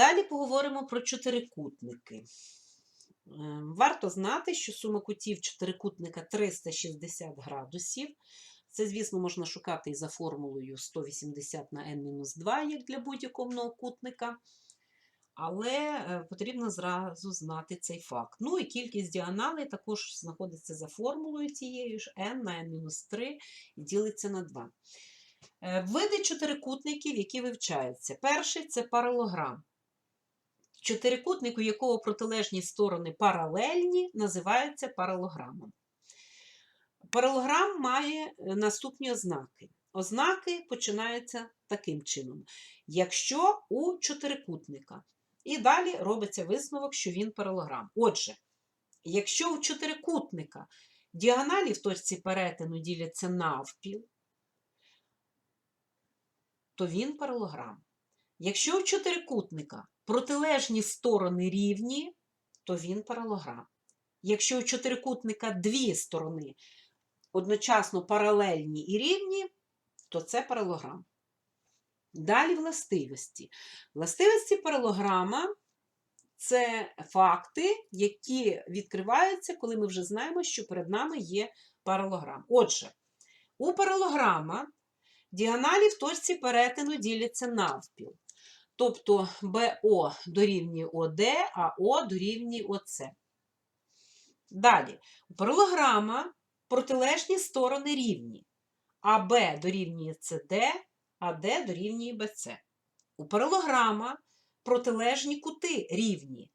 Далі поговоримо про чотирикутники. Е, Варто знати, що сума кутів чотирикутника 360 градусів. Це, звісно, можна шукати і за формулою 180 на n-2, як для будь-якого многокутника. Але е, потрібно зразу знати цей факт. Ну і кількість діагоналей також знаходиться за формулою тією ж n на n-3 і ділиться на 2. Е, Види чотирикутників, які вивчаються. Перший це паралограм. Чотирикутник, у якого протилежні сторони паралельні, називається паралограмом. Паралограм має е, наступні ознаки. Ознаки починаються таким чином. Якщо у чотирикутника. І далі робиться висновок, що він паралограм. Отже, якщо у чотирикутника діагоналі в точці перетину діляться навпіл, то він паралограм. Якщо у чотирикутника протилежні сторони рівні, то він паралограм. Якщо у чотирикутника дві сторони одночасно паралельні і рівні, то це паралограм. Далі властивості. Властивості паралограма це факти, які відкриваються, коли ми вже знаємо, що перед нами є паралограм. Отже, у паралограма діагоналі в точці перетину діляться навпіл. Тобто БО дорівнює ОД, а О дорівнює ОЦ. Далі, паралограма протилежні сторони рівні. АБ дорівнює СД, АД дорівнює БЦ. У паралограма протилежні кути рівні.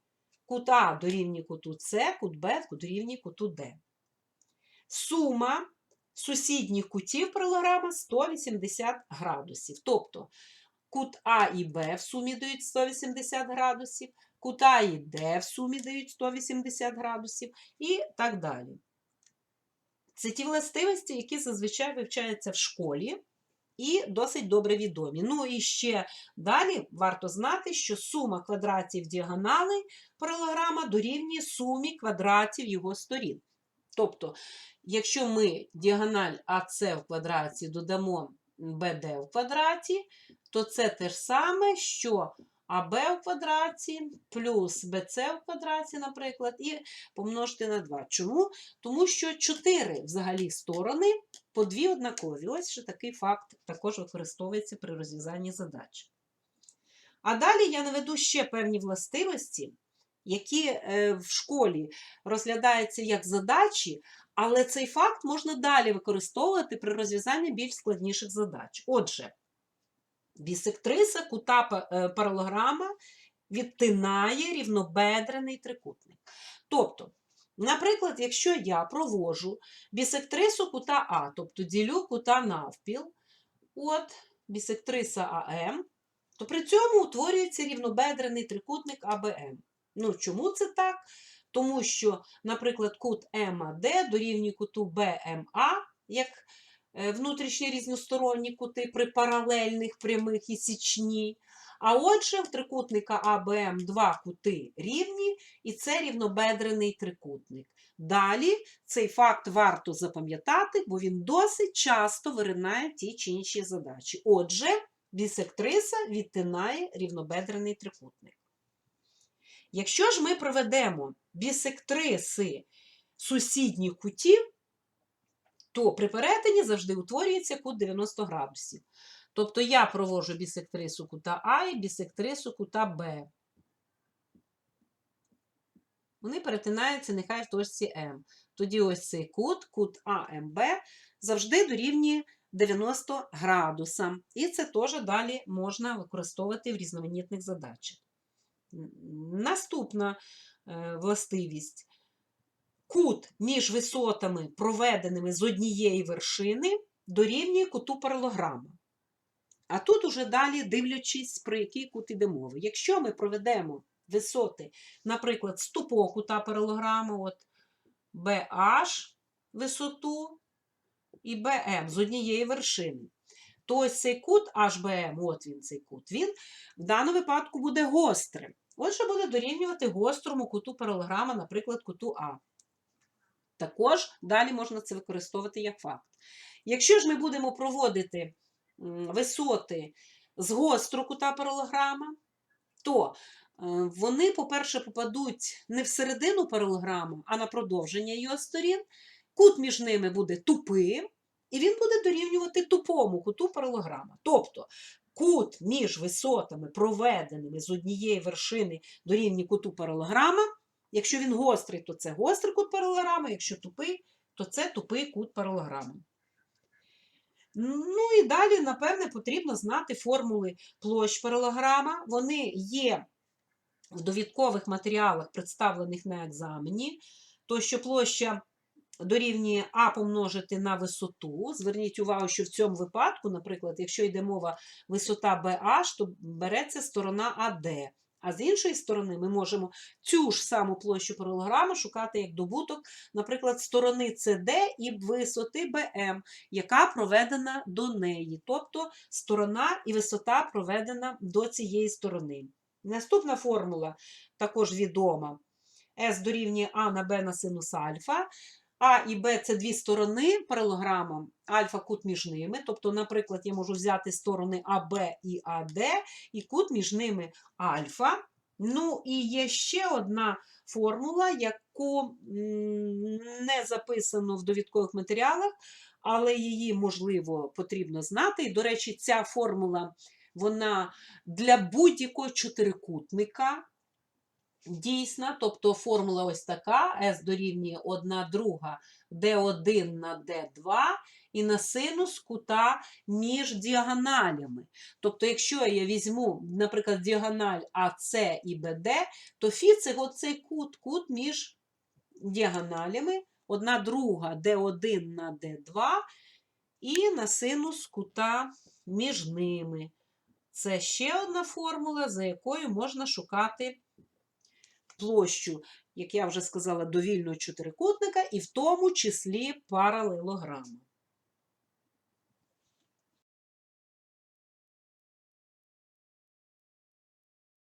Кут А дорівнює куту С, кут Б дорівнює куту Д. Сума сусідніх кутів паралограма 180 градусів. Тобто кут А і Б в сумі дають 180 градусів, кут А і Д в сумі дають 180 градусів і так далі. Це ті властивості, які зазвичай вивчаються в школі і досить добре відомі. Ну і ще далі варто знати, що сума квадратів діагоналей паралограма дорівнює сумі квадратів його сторін. Тобто, якщо ми діагональ АС в квадраті додамо БД в квадраті, то це те ж саме, що АБ в квадраті плюс БЦ в квадраті, наприклад, і помножити на 2. Чому? Тому що 4 взагалі сторони по дві однакові. Ось ще такий факт також використовується при розв'язанні задач. А далі я наведу ще певні властивості, які е, в школі розглядаються як задачі, але цей факт можна далі використовувати при розв'язанні більш складніших задач. Отже, бісектриса кута е, паралограма відтинає рівнобедрений трикутник. Тобто, наприклад, якщо я провожу бісектрису кута А, тобто ділю кута навпіл, от бісектриса АМ, то при цьому утворюється рівнобедрений трикутник АБМ. Ну, чому це так? Тому що, наприклад, кут МАД дорівнює куту БМА, як е, внутрішні різносторонні кути при паралельних прямих і січні. А отже, в трикутника АБМ два кути рівні, і це рівнобедрений трикутник. Далі цей факт варто запам'ятати, бо він досить часто виринає ті чи інші задачі. Отже, бісектриса відтинає рівнобедрений трикутник. Якщо ж ми проведемо бісектриси сусідніх кутів, то при перетині завжди утворюється кут 90 градусів. Тобто я проводжу бісектрису кута А і бісектрису кута Б. Вони перетинаються нехай в точці М. Тоді ось цей кут, кут АМБ, завжди дорівнює 90 градусам. І це теж далі можна використовувати в різноманітних задачах. Наступна е, властивість. Кут між висотами, проведеними з однієї вершини, дорівнює куту паралограма. А тут уже далі дивлячись, про який кут іде мова. Якщо ми проведемо висоти, наприклад, з тупого кута паралограма, от BH висоту і BM з однієї вершини, то ось цей кут HBM, от він цей кут, він в даному випадку буде гострим. Отже, буде дорівнювати гострому куту паралограма, наприклад, куту А. Також далі можна це використовувати як факт. Якщо ж ми будемо проводити висоти з гострого кута паралограма, то е, вони, по-перше, попадуть не всередину паралограму, а на продовження його сторін. Кут між ними буде тупим, і він буде дорівнювати тупому куту паралограма. Тобто кут між висотами, проведеними з однієї вершини дорівнює куту паралограма. Якщо він гострий, то це гострий кут паралограма, якщо тупий, то це тупий кут паралограма. Ну і далі, напевне, потрібно знати формули площ паралограма. Вони є в довідкових матеріалах, представлених на екзамені, то що площа дорівнює А помножити на висоту. Зверніть увагу, що в цьому випадку, наприклад, якщо йде мова висота BH, то береться сторона АД. А з іншої сторони, ми можемо цю ж саму площу паралограма шукати як добуток, наприклад, сторони CD і висоти BM, яка проведена до неї, тобто сторона і висота проведена до цієї сторони. Наступна формула також відома. S дорівнює А на Б на синус альфа. А і Б це дві сторони паралограма, альфа кут між ними. Тобто, наприклад, я можу взяти сторони АБ і АД, і кут між ними альфа. Ну, і є ще одна формула, яку не записано в довідкових матеріалах, але її, можливо, потрібно знати. І, до речі, ця формула вона для будь-якого чотирикутника дійсна, тобто формула ось така: S дорівнює 1 друга D1 на D2 і на синус кута між діагоналями. Тобто, якщо я візьму, наприклад, діагональ АС і БД, то фі це оцей кут, кут між діагоналями, 1 друга D1 на D2 і на синус кута між ними. Це ще одна формула, за якою можна шукати площу, як я вже сказала, довільного чотирикутника, і в тому числі паралелограма.